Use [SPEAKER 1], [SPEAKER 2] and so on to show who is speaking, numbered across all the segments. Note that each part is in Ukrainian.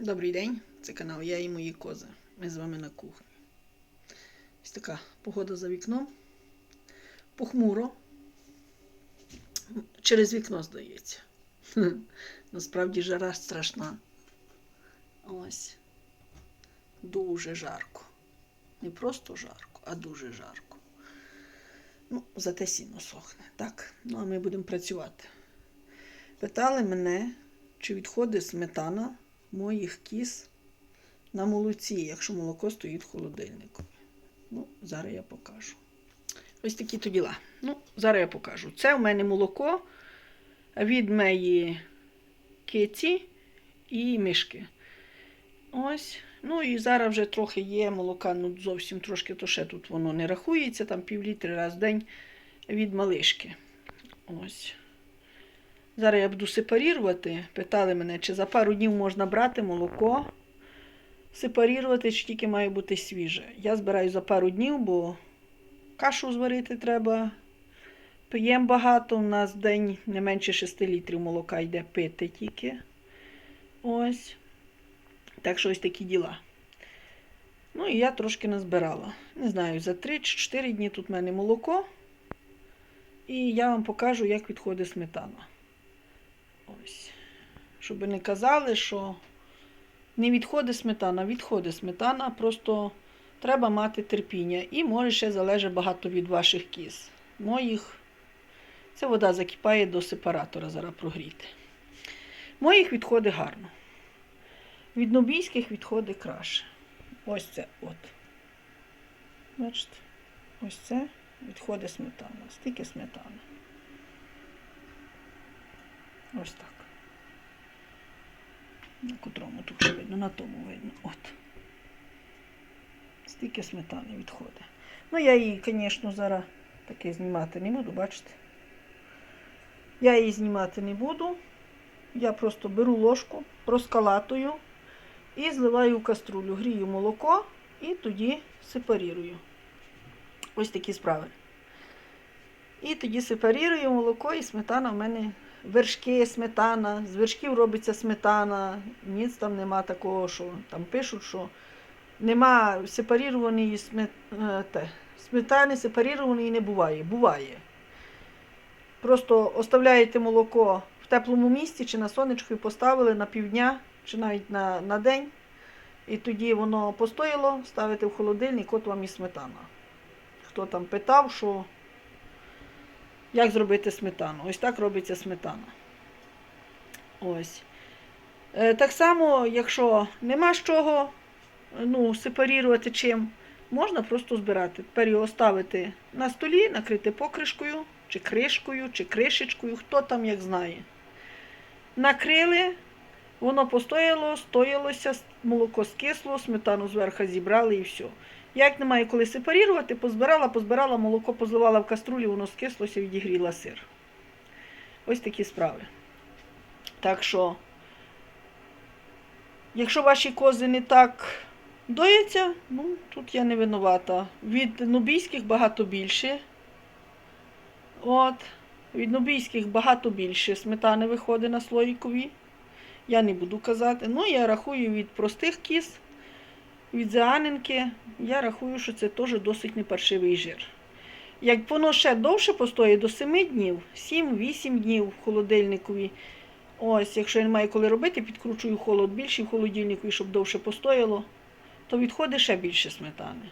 [SPEAKER 1] Добрий день, це канал Я і мої кози. Ми з вами на кухні. Ось така погода за вікном. Похмуро. Через вікно здається. Насправді жара страшна. Ось. Дуже жарко. Не просто жарко, а дуже жарко. Ну, зате сіно сохне. Так, ну а ми будемо працювати. Питали мене, чи відходить сметана моїх кіз на молоці, якщо молоко стоїть в холодильнику. Ну, зараз я покажу. Ось такі то діла. Ну, зараз я покажу. Це в мене молоко від моєї киці і мишки. Ось. Ну і зараз вже трохи є молока, ну зовсім трошки, то ще тут воно не рахується, там пів літри раз в день від малишки. Ось. Зараз я буду сепарірувати. Питали мене, чи за пару днів можна брати молоко, сепарірувати, чи тільки має бути свіже. Я збираю за пару днів, бо кашу зварити треба. П'ємо багато. У нас в день не менше 6 літрів молока йде пити тільки. Ось. Так що ось такі діла. Ну і я трошки назбирала. Не знаю, за 3 чи 4 дні тут в мене молоко. І я вам покажу, як відходить сметана. Ось. Щоб не казали, що не відходить сметана, відходить сметана, просто треба мати терпіння. І може ще залежить багато від ваших кіз. Моїх це вода закипає до сепаратора, зараз прогріти. Моїх відходить гарно. Від нобійських відходить краще. Ось це от. Бачите? Ось це відходить сметана. Стільки сметани. Ось так. На котрому тут видно, на тому видно. От. Стільки сметани відходить. Ну, я її, звісно, зараз таке знімати не буду, бачите? Я її знімати не буду. Я просто беру ложку, розкалатую і зливаю в каструлю, грію молоко і тоді сепарірую. Ось такі справи. І тоді сепарірую молоко і сметана в мене вершки, сметана, з вершків робиться сметана, ніц там нема такого, що там пишуть, що нема сепарірованої смет... е, сметани, сепарірованої не буває. Буває. Просто оставляєте молоко в теплому місці чи на сонечку і поставили на півдня, чи навіть на, на день. І тоді воно постояло, ставите в холодильник, от вам і сметана. Хто там питав, що як зробити сметану? Ось так робиться сметана. Ось. Е, так само, якщо нема з чого ну, сепарірувати чим, можна просто збирати. Тепер його ставити на столі, накрити покришкою, чи кришкою, чи кришечкою, хто там як знає. Накрили, воно постояло, стоялося, молоко скисло, сметану зверху зібрали і все. Як немає коли сепарірувати, позбирала, позбирала, молоко позливала в каструлі, воно скислося, відігріла сир. Ось такі справи. Так що, якщо ваші кози не так дояться, ну, тут я не винувата. Від нубійських багато більше. От, від нубійських багато більше сметани виходить на слоїкові. Я не буду казати. Ну, я рахую від простих кіз від зеанинки, я рахую, що це теж досить непаршивий жир. Як воно ще довше постоїть до 7 днів, 7-8 днів в холодильникові. Ось, якщо я не маю коли робити, підкручую холод більший в холодильнику, щоб довше постояло, то відходить ще більше сметани.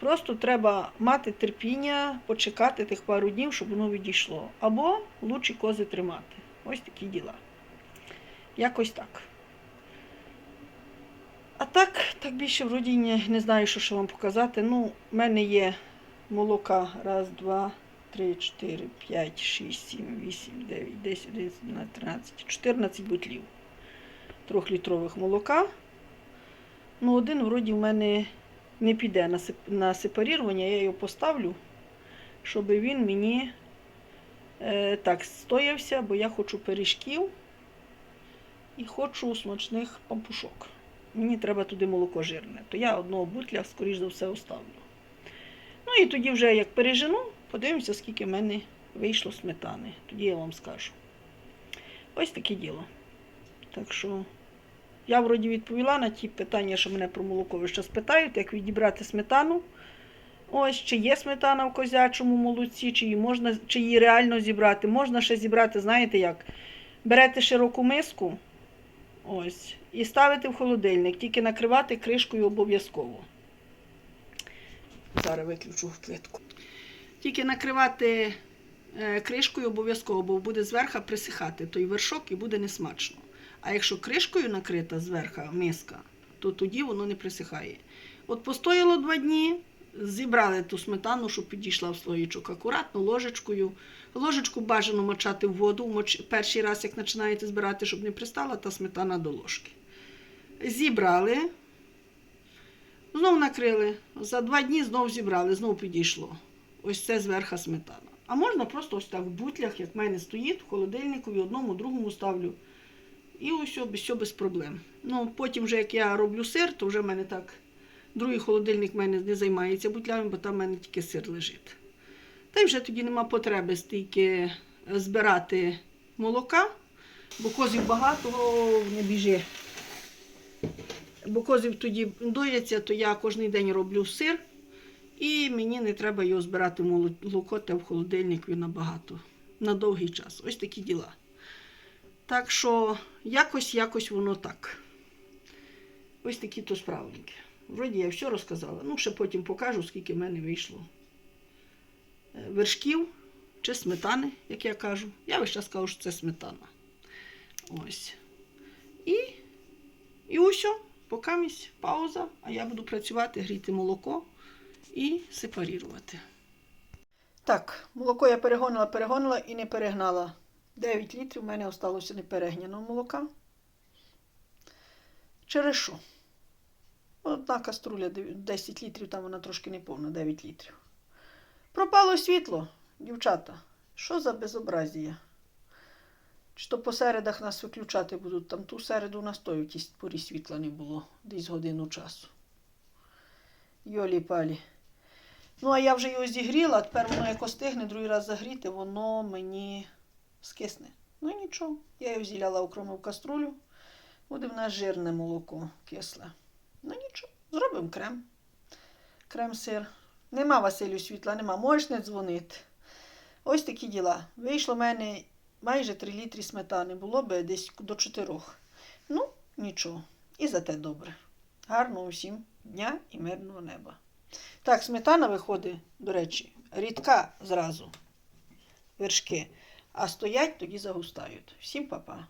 [SPEAKER 1] Просто треба мати терпіння, почекати тих пару днів, щоб воно відійшло. Або лучі кози тримати. Ось такі діла. Якось так. А так, так більше вроді не, не знаю, що ще вам показати. Ну, в мене є молока. Раз, два, три, чотири, п'ять, шість, сім, вісім, дев'ять, десять, одинадцять, дванадцять, тринадцять, чотирнадцять бутлів трьохлітрових молока. Ну, один вроді в мене не піде на, на сепарірування, я його поставлю, щоб він мені е, так стоявся, бо я хочу пиріжків і хочу смачних пампушок мені треба туди молоко жирне, то я одного бутля, скоріш за все, оставлю. Ну і тоді вже як пережену, подивимося, скільки в мене вийшло сметани. Тоді я вам скажу. Ось таке діло. Так що, Я вроді відповіла на ті питання, що мене про молоко ви ще спитають, як відібрати сметану. Ось, чи є сметана в козячому молоці, чи її можна, чи її реально зібрати. Можна ще зібрати, знаєте як? Берете широку миску, ось, і ставите в холодильник, тільки накривати кришкою обов'язково. Зараз виключу плитку. Тільки накривати е, кришкою обов'язково, бо буде зверху присихати той вершок і буде несмачно. А якщо кришкою накрита зверху миска, то тоді воно не присихає. От постояло два дні, зібрали ту сметану, щоб підійшла в слоїчок акуратно, ложечкою. Ложечку бажано мочати в воду перший раз, як починаєте збирати, щоб не пристала та сметана до ложки. Зібрали, знов накрили. За два дні знов зібрали, знов підійшло. Ось це зверха сметана. А можна просто ось так в бутлях, як в мене стоїть, в холодильнику, в одному, другому ставлю. І ось все без проблем. Ну, потім, вже як я роблю сир, то вже в мене так. Другий холодильник в мене не займається бутлями, бо там в мене тільки сир лежить. Та й вже тоді нема потреби стільки збирати молока, бо козів багато не біжи. Бо козів тоді дояться, то я кожен день роблю сир, і мені не треба його збирати молоко та в холодильник він набагато на довгий час. Ось такі діла. Так що якось, якось воно так. Ось такі то справники. Вроді я все розказала. Ну, ще потім покажу, скільки в мене вийшло е, вершків чи сметани, як я кажу. Я весь час кажу, що це сметана. Ось. І, і усе, покамість пауза, а я буду працювати, гріти молоко і сепарірувати. Так, молоко я перегонила, перегонила і не перегнала. 9 літрів у мене осталося неперегняного молока. Через що? Одна каструля 10 літрів, там вона трошки не повна, 9 літрів. Пропало світло, дівчата. Що за безобразія? Чи то по середах нас виключати будуть? Там ту середу у нас той в тій порі світла не було, десь годину часу. Йолі палі. Ну, а я вже його зігріла, тепер воно як остигне, другий раз загріти, воно мені скисне. Ну нічого. Я його зіляла окремо в каструлю. Буде в нас жирне молоко кисле. Зробимо крем. Крем-сир. Нема Василю світла, нема. Можеш не дзвонити. Ось такі діла. Вийшло в мене майже 3 літри сметани. Було би десь до 4. Ну, нічого. І за те добре. Гарного усім дня і мирного неба. Так, сметана виходить, до речі, рідка зразу. Вершки. А стоять тоді загустають. Всім па-па.